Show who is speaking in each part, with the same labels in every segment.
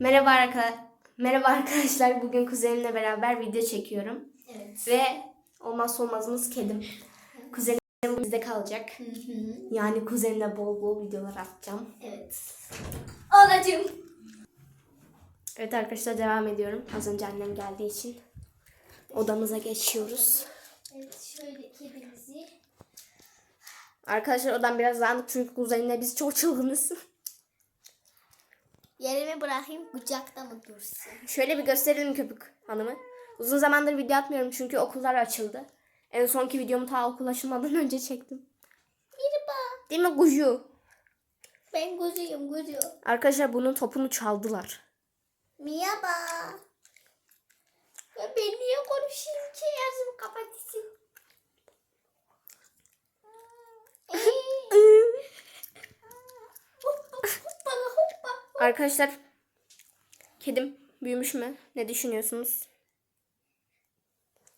Speaker 1: Merhaba arkadaşlar. Merhaba arkadaşlar. Bugün kuzenimle beraber video çekiyorum.
Speaker 2: Evet.
Speaker 1: Ve olmazsa olmazımız kedim. Kuzenim bizde kalacak.
Speaker 2: Hı hı.
Speaker 1: Yani kuzenimle bol bol videolar atacağım.
Speaker 2: Evet. Anacığım.
Speaker 1: Evet arkadaşlar devam ediyorum. Az önce annem geldiği için odamıza geçiyoruz.
Speaker 2: Evet şöyle kedimizi.
Speaker 1: Arkadaşlar odam biraz dağınık çünkü kuzenimle biz çok çılgınız.
Speaker 2: Yerime bırakayım kucakta mı dursun?
Speaker 1: Şöyle bir gösterelim köpük hanımı. Uzun zamandır video atmıyorum çünkü okullar açıldı. En sonki videomu ta okul açılmadan önce çektim.
Speaker 2: Merhaba.
Speaker 1: Değil mi kuzu?
Speaker 2: Ben kuzuyum kuzu.
Speaker 1: Arkadaşlar bunun topunu çaldılar.
Speaker 2: Merhaba. Ya ben niye konuşayım ki yazımı kapatırsın?
Speaker 1: Arkadaşlar kedim büyümüş mü? Ne düşünüyorsunuz?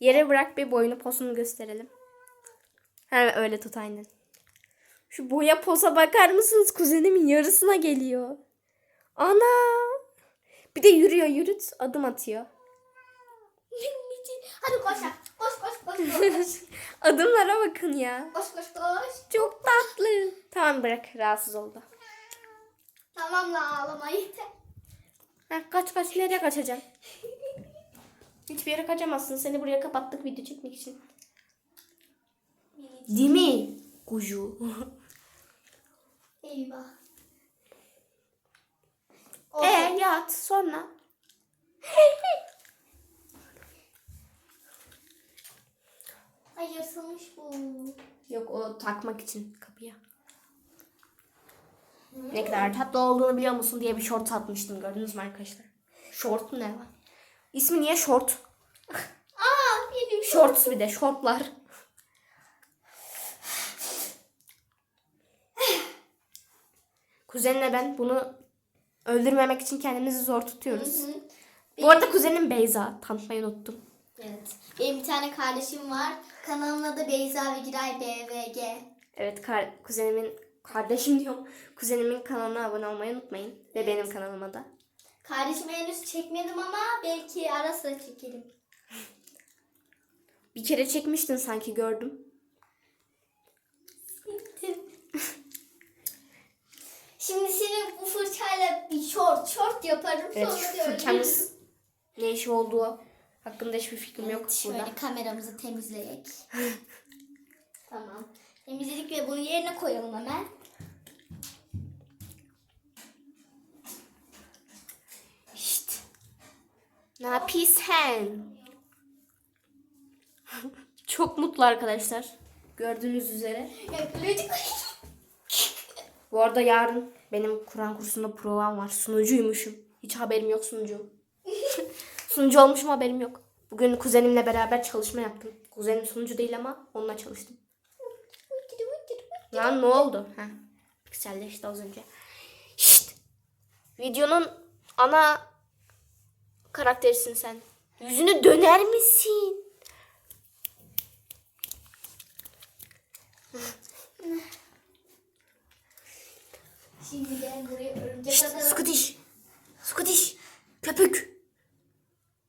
Speaker 1: Yere bırak bir boyunu posunu gösterelim. Ha öyle tut aynen. Şu boya posa bakar mısınız? Kuzenimin yarısına geliyor. Ana! Bir de yürüyor yürüt adım atıyor.
Speaker 2: Hadi koş koş koş koş koş.
Speaker 1: Adımlara bakın ya.
Speaker 2: koş koş koş.
Speaker 1: Çok tatlı. Tamam bırak rahatsız oldu.
Speaker 2: Tamam la ağlama yeter.
Speaker 1: Ha, kaç kaç nereye kaçacaksın? Hiçbir yere kaçamazsın. Seni buraya kapattık video çekmek için. Değil mi? Kuzu.
Speaker 2: Eyvah.
Speaker 1: Ee yat sonra.
Speaker 2: Ay yırtılmış bu.
Speaker 1: Yok o takmak için kapıya. Ne kadar tatlı olduğunu biliyor musun diye bir short atmıştım gördünüz mü arkadaşlar? Short ne lan? İsmi niye short?
Speaker 2: Aa benim şu.
Speaker 1: Shorts bir de shortlar. Kuzenle ben bunu öldürmemek için kendimizi zor tutuyoruz.
Speaker 2: Hı.
Speaker 1: Bu arada kuzenim Beyza. Tanıtmayı unuttum.
Speaker 2: Evet. Benim bir tane kardeşim var. Kanalın adı Beyza ve Giray BVG.
Speaker 1: Evet kar- kuzenimin kardeşim diyorum. Kuzenimin kanalına abone olmayı unutmayın. Ve benim kanalıma da.
Speaker 2: Kardeşimi henüz çekmedim ama belki ara sıra çekerim.
Speaker 1: Bir kere çekmiştin sanki gördüm.
Speaker 2: Şimdi senin bu fırçayla bir short short yaparım.
Speaker 1: Evet
Speaker 2: sonra
Speaker 1: şu
Speaker 2: da
Speaker 1: fırçamız ne işi olduğu hakkında hiçbir fikrim yok
Speaker 2: Evet, şöyle
Speaker 1: burada.
Speaker 2: kameramızı temizleyerek. tamam. Temizledik ve bunu yerine koyalım hemen.
Speaker 1: İşte. Ne yapıyorsun? Çok mutlu arkadaşlar. Gördüğünüz üzere. Bu arada yarın benim Kur'an kursunda provam var. Sunucuymuşum. Hiç haberim yok sunucu. sunucu olmuşum haberim yok. Bugün kuzenimle beraber çalışma yaptım. Kuzenim sunucu değil ama onunla çalıştım. Lan ne oldu? Heh. Pikselleşti az önce. Şşt. Videonun ana karakterisin sen. Yüzünü döner misin?
Speaker 2: Şimdi ben buraya örümcek.
Speaker 1: Scottish. Scottish. Köpük.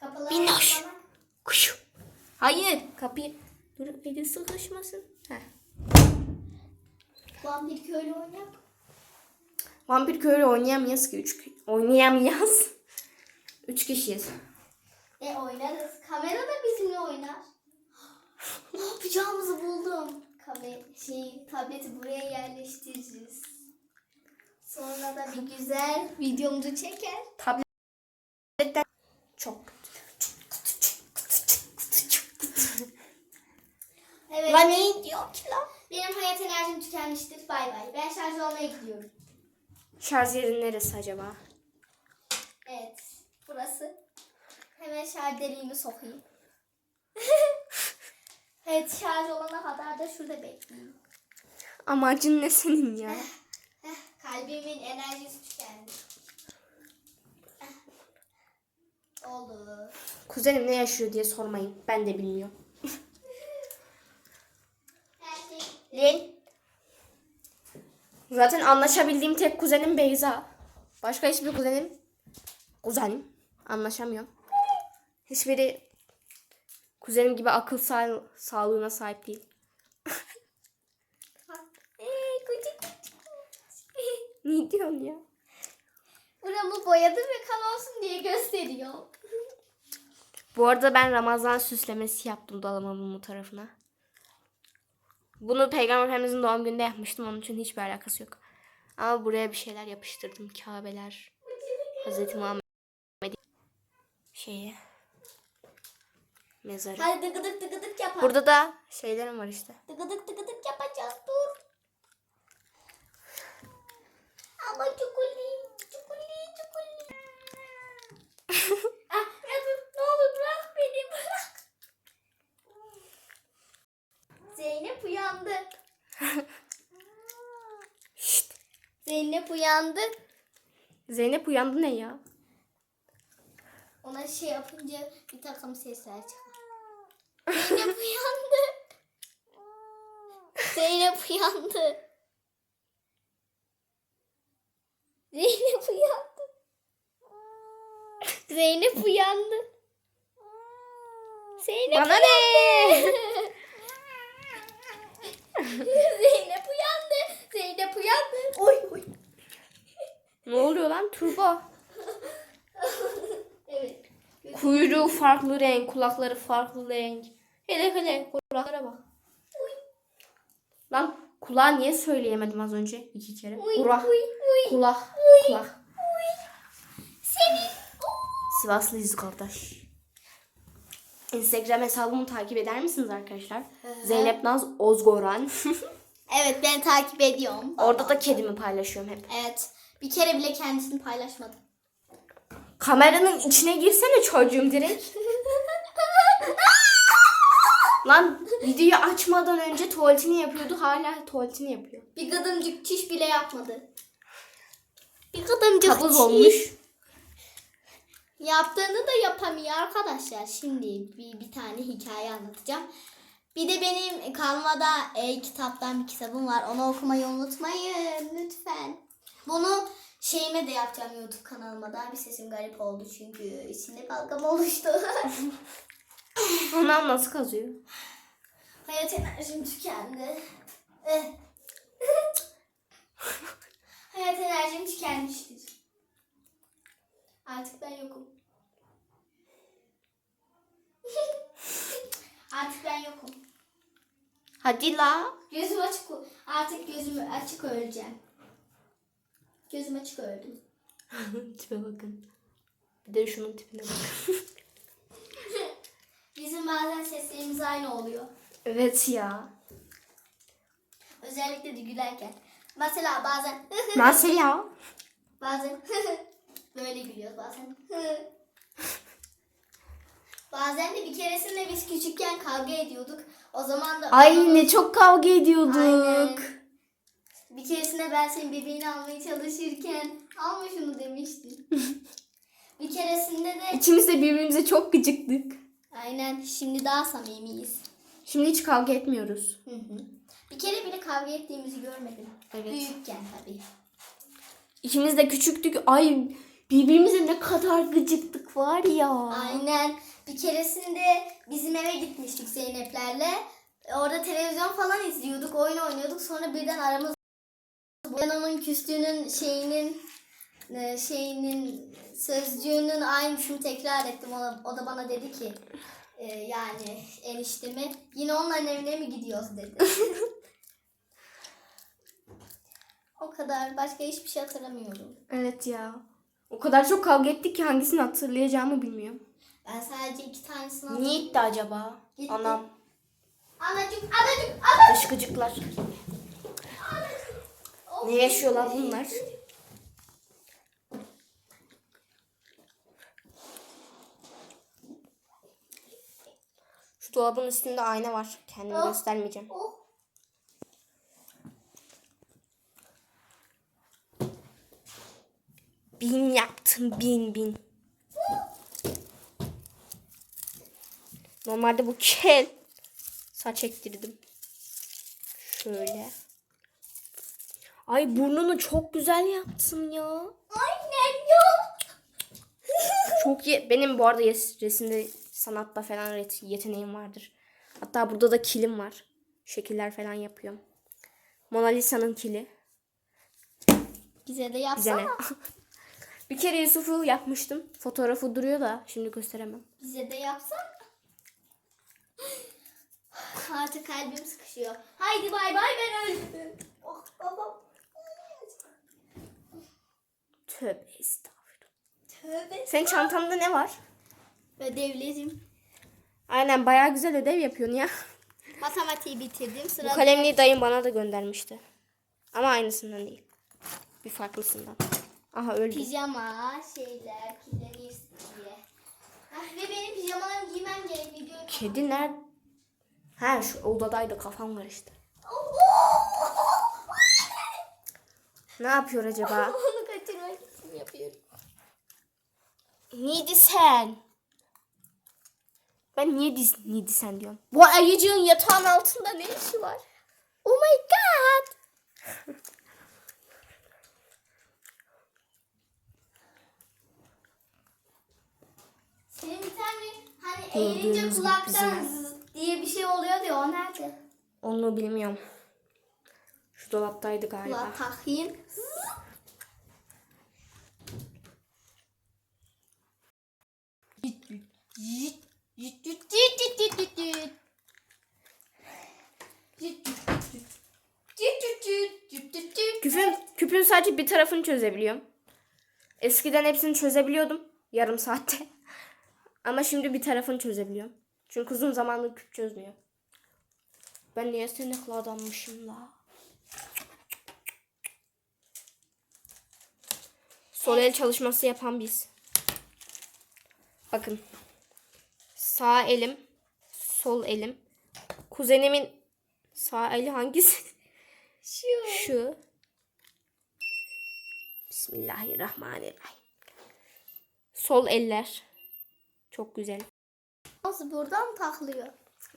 Speaker 2: Kapılar
Speaker 1: Minnoş.
Speaker 2: kapalı.
Speaker 1: Kuşu. Hayır. Kapıyı. Dur eli sıkışmasın. Heh.
Speaker 2: Vampir köylü oynak.
Speaker 1: Vampir köylü oynayamayız ki. Üç, oynayamayız. Üç kişiyiz.
Speaker 2: E oynarız. Kamera da bizimle oynar. ne yapacağımızı buldum. Kamera, şey, tableti buraya yerleştiririz. Sonra da bir güzel videomuzu çeker.
Speaker 1: Tabletten çok.
Speaker 2: Evet.
Speaker 1: Lan ne diyor ki lan?
Speaker 2: Enerjim tükenmiştir. Bay bay. Ben şarj olmaya gidiyorum.
Speaker 1: Şarj yeri neresi acaba?
Speaker 2: Evet. Burası. Hemen şarj deliğimi sokayım. evet şarj olana kadar da şurada bekleyeyim.
Speaker 1: Amacın ne senin ya?
Speaker 2: Kalbimin enerjisi tükendi. Oldu.
Speaker 1: Kuzenim ne yaşıyor diye sormayın. Ben de bilmiyorum.
Speaker 2: Her şey
Speaker 1: Lil. Zaten anlaşabildiğim tek kuzenim Beyza. Başka hiçbir kuzenim kuzenim. Anlaşamıyorum. Hiçbiri kuzenim gibi akıl sağ- sağlığına sahip değil. Ne diyorsun ya?
Speaker 2: Buramı boyadım ve kan olsun diye gösteriyor.
Speaker 1: Bu arada ben Ramazan süslemesi yaptım dolabımın bu tarafına. Bunu Peygamber Efendimizin doğum gününde yapmıştım. Onun için hiçbir alakası yok. Ama buraya bir şeyler yapıştırdım. Kabeler. Hazreti Muhammed şeyi. Mezarı.
Speaker 2: Hadi tıkıdık tıkıdık yapalım.
Speaker 1: Burada da şeylerim var işte.
Speaker 2: Tıkıdık tıkıdık yapacağız dur. Ama çukuli, çukuli, çukuli. ah, ya dur, ne olur bırak beni bırak. Zeynep uyandı.
Speaker 1: Şşt.
Speaker 2: Zeynep uyandı.
Speaker 1: Zeynep uyandı ne ya?
Speaker 2: Ona şey yapınca bir takım sesler çıkar. Zeynep uyandı. Zeynep uyandı. Zeynep uyandı. Zeynep uyandı. Zeynep
Speaker 1: Bana ne?
Speaker 2: Zeynep uyandı. Zeynep uyandı. Oy oy.
Speaker 1: Ne oluyor lan? Turbo.
Speaker 2: Evet.
Speaker 1: Kuyruğu farklı renk, kulakları farklı renk. Hele hele kulaklara bak. Lan kulağı niye söyleyemedim az önce iki kere?
Speaker 2: Uy
Speaker 1: Kulak,
Speaker 2: uy uy.
Speaker 1: kulak, kulak.
Speaker 2: Senin.
Speaker 1: Sivaslıyız kardeş. Instagram hesabımı takip eder misiniz arkadaşlar? Zeynep Naz Ozgoran.
Speaker 2: Evet ben takip ediyorum.
Speaker 1: Orada da kedimi paylaşıyorum hep.
Speaker 2: Evet. Bir kere bile kendisini paylaşmadı.
Speaker 1: Kameranın içine girsene çocuğum direkt. Lan videoyu açmadan önce tuvaletini yapıyordu. Hala tuvaletini yapıyor.
Speaker 2: Bir gıdımcık çiş bile yapmadı. Bir gıdımcık
Speaker 1: Kabız
Speaker 2: çiş.
Speaker 1: olmuş.
Speaker 2: Yaptığını da yapamıyor arkadaşlar. Şimdi bir, bir tane hikaye anlatacağım. Bir de benim kalmada e, kitaptan bir kitabım var. Onu okumayı unutmayın lütfen. Bunu şeyime de yapacağım YouTube kanalıma da. Bir sesim garip oldu çünkü içinde balgam oluştu.
Speaker 1: Anam nasıl kazıyor?
Speaker 2: Hayat enerjim tükendi. Eh. Hayat enerjim tükenmiştir. Artık ben yokum. Artık ben yokum.
Speaker 1: Hadi la.
Speaker 2: Gözüm açık. Artık gözümü açık öleceğim. Gözüm açık öldüm.
Speaker 1: Tipe bakın. Bir de şunun tipine bak.
Speaker 2: Bizim bazen seslerimiz aynı oluyor.
Speaker 1: evet ya.
Speaker 2: Özellikle de gülerken. Mesela bazen
Speaker 1: Nasıl ya?
Speaker 2: Bazen böyle gülüyoruz bazen. bazen de bir keresinde biz küçükken kavga ediyorduk. O zaman da
Speaker 1: Ay ne çok kavga ediyorduk.
Speaker 2: Aynen. Bir keresinde ben senin bebeğini almaya çalışırken alma şunu demiştin. bir keresinde de
Speaker 1: İkimiz de birbirimize çok gıcıktık.
Speaker 2: aynen şimdi daha samimiyiz.
Speaker 1: Şimdi hiç kavga etmiyoruz.
Speaker 2: Hı hı. bir kere bile kavga ettiğimizi görmedim.
Speaker 1: Evet.
Speaker 2: Büyükken tabii.
Speaker 1: İkimiz de küçüktük. Ay birbirimize ne kadar gıcıktık var ya.
Speaker 2: Aynen. Bir keresinde bizim eve gitmiştik Zeynep'lerle. Orada televizyon falan izliyorduk, oyun oynuyorduk. Sonra birden aramız ben onun küstüğünün şeyinin e, şeyinin sözcüğünün aynısını tekrar ettim. Ona, o da bana dedi ki e, yani eniştemi yine onların evine mi gidiyoruz dedi. o kadar. Başka hiçbir şey hatırlamıyorum.
Speaker 1: Evet ya. O kadar çok kavga ettik ki hangisini hatırlayacağımı bilmiyorum.
Speaker 2: Ben sadece iki tanesini.
Speaker 1: Niye gitti acaba?
Speaker 2: Gitti.
Speaker 1: Anam.
Speaker 2: Anacık, anacık, anacık.
Speaker 1: Dış gıcıklar. Ne yaşıyorlar bunlar? Şu dolabın üstünde ayna var. Kendimi
Speaker 2: Oh.
Speaker 1: göstermeyeceğim.
Speaker 2: Oh.
Speaker 1: Bin yaptım bin bin. Normalde bu kel. Saç ektirdim. Şöyle. Ay burnunu çok güzel yaptın ya.
Speaker 2: Aynen ya.
Speaker 1: çok iyi. Benim bu arada resimde sanatta falan yeteneğim vardır. Hatta burada da kilim var. Şekiller falan yapıyorum. Mona Lisa'nın kili.
Speaker 2: Bize de
Speaker 1: Bize
Speaker 2: yapsana.
Speaker 1: ne? bir kere Yusuf'u yapmıştım. Fotoğrafı duruyor da şimdi gösteremem.
Speaker 2: Bize de yapsana. Artık kalbim sıkışıyor. Haydi bay bay ben öldüm. Oh babam.
Speaker 1: Tövbe estağfurullah.
Speaker 2: Tövbe.
Speaker 1: Senin çantanda ne var?
Speaker 2: Ödevlerim.
Speaker 1: Aynen bayağı güzel ödev yapıyorsun ya.
Speaker 2: Matematiği bitirdim.
Speaker 1: Bu
Speaker 2: Sırada
Speaker 1: kalemliği dayım bana da göndermişti. Ama aynısından değil. Bir farklısından. Aha öldü.
Speaker 2: pijama şeyler, kirlenirsin diye. Ah, ve benim pijamalarımı giymem gerek video.
Speaker 1: Kedi nerede? Ha şu odadaydı kafam karıştı. Ne yapıyor acaba?
Speaker 2: Onu kaçırmak için yapıyorum.
Speaker 1: Neydi sen? Ben niye diz, neydi sen diyorum. Bu ayıcığın yatağın altında ne işi var? Oh my god.
Speaker 2: Senin bir tane hani eğilince kulaktan zzz diye bir şey oluyor diyor. O nerede?
Speaker 1: Onu bilmiyorum. Şu dolaptaydı galiba.
Speaker 2: Kulak takayım.
Speaker 1: Küpün, küpün sadece bir tarafını çözebiliyorum. Eskiden hepsini çözebiliyordum. Yarım saatte. Ama şimdi bir tarafını çözebiliyorum. Çünkü uzun zamandır küp çözmüyor. Ben niye senekli adammışım la? Sol el çalışması yapan biz. Bakın. Sağ elim, sol elim. Kuzenimin sağ eli hangisi?
Speaker 2: Şu.
Speaker 1: Şu. Bismillahirrahmanirrahim. Sol eller. Çok güzel.
Speaker 2: Nasıl buradan taklıyor?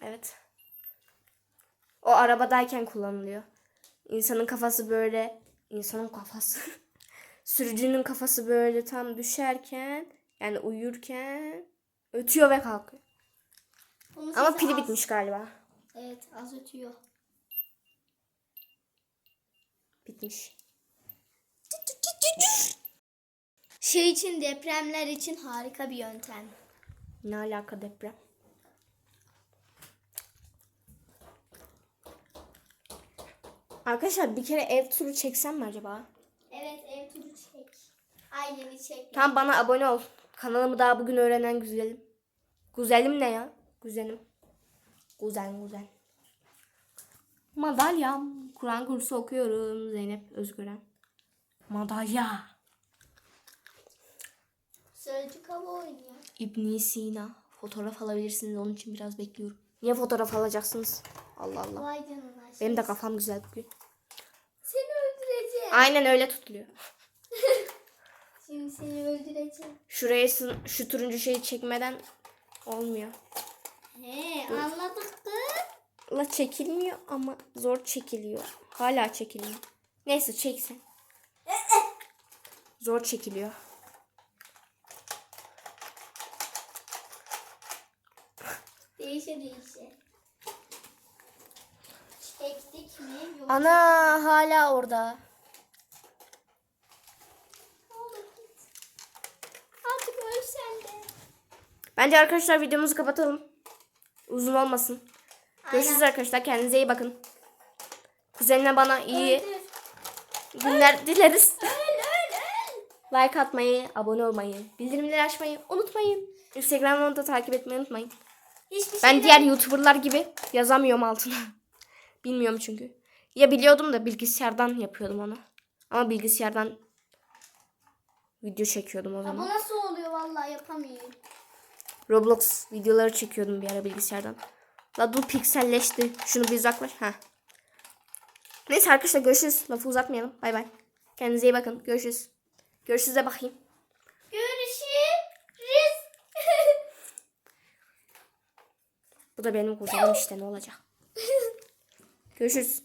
Speaker 1: Evet. O arabadayken kullanılıyor. İnsanın kafası böyle, insanın kafası. Sürücünün kafası böyle tam düşerken, yani uyurken ötüyor ve kalkıyor.
Speaker 2: Bunun
Speaker 1: Ama pili
Speaker 2: az.
Speaker 1: bitmiş galiba.
Speaker 2: Evet az ötüyor.
Speaker 1: Bitmiş.
Speaker 2: Şey için depremler için harika bir yöntem.
Speaker 1: Ne alaka deprem? Arkadaşlar bir kere ev turu çeksem mi acaba?
Speaker 2: Evet ev turu çek. Aileni çek.
Speaker 1: Tam bana abone ol. Kanalımı daha bugün öğrenen güzelim. Güzelim ne ya? Güzelim. Güzel güzel. Madalyam. Kur'an kursu okuyorum. Zeynep Özgören. Madalya.
Speaker 2: Sözcük hava oynuyor.
Speaker 1: İbn Sina. Fotoğraf alabilirsiniz. Onun için biraz bekliyorum. Niye fotoğraf alacaksınız? Allah Allah.
Speaker 2: Vay canına.
Speaker 1: Benim de kafam güzel bugün.
Speaker 2: Seni öldüreceğim.
Speaker 1: Aynen öyle tutuluyor.
Speaker 2: Şimdi seni öldüreceğim.
Speaker 1: Şuraya şu turuncu şeyi çekmeden olmuyor.
Speaker 2: He anladık kız.
Speaker 1: La çekilmiyor ama zor çekiliyor. Hala çekilmiyor. Neyse çeksen. Zor çekiliyor.
Speaker 2: Değişe değişe. Çektik mi? Yok.
Speaker 1: Ana hala orada.
Speaker 2: Artık öl sen de.
Speaker 1: Bence arkadaşlar videomuzu kapatalım. Uzun olmasın. Görüşürüz arkadaşlar. Kendinize iyi bakın. Kuzenine bana iyi
Speaker 2: Öldür.
Speaker 1: günler dileriz. Like atmayı, abone olmayı, bildirimleri açmayı unutmayın. Instagram'dan da takip etmeyi unutmayın.
Speaker 2: Hiçbir
Speaker 1: Ben
Speaker 2: şey
Speaker 1: diğer YouTuber'lar gibi yazamıyorum altına. Bilmiyorum çünkü. Ya biliyordum da bilgisayardan yapıyordum onu. Ama bilgisayardan video çekiyordum o zaman.
Speaker 2: nasıl oluyor vallahi yapamıyorum.
Speaker 1: Roblox videoları çekiyordum bir ara bilgisayardan. La dur pikselleşti. Şunu bir uzaklaş. Ha. Neyse arkadaşlar görüşürüz. Lafı uzatmayalım. Bay bay. Kendinize iyi bakın. Görüşürüz. Görüşürüz bakayım.
Speaker 2: Görüşürüz.
Speaker 1: Bu da benim kuzenim işte ne olacak. Görüşürüz.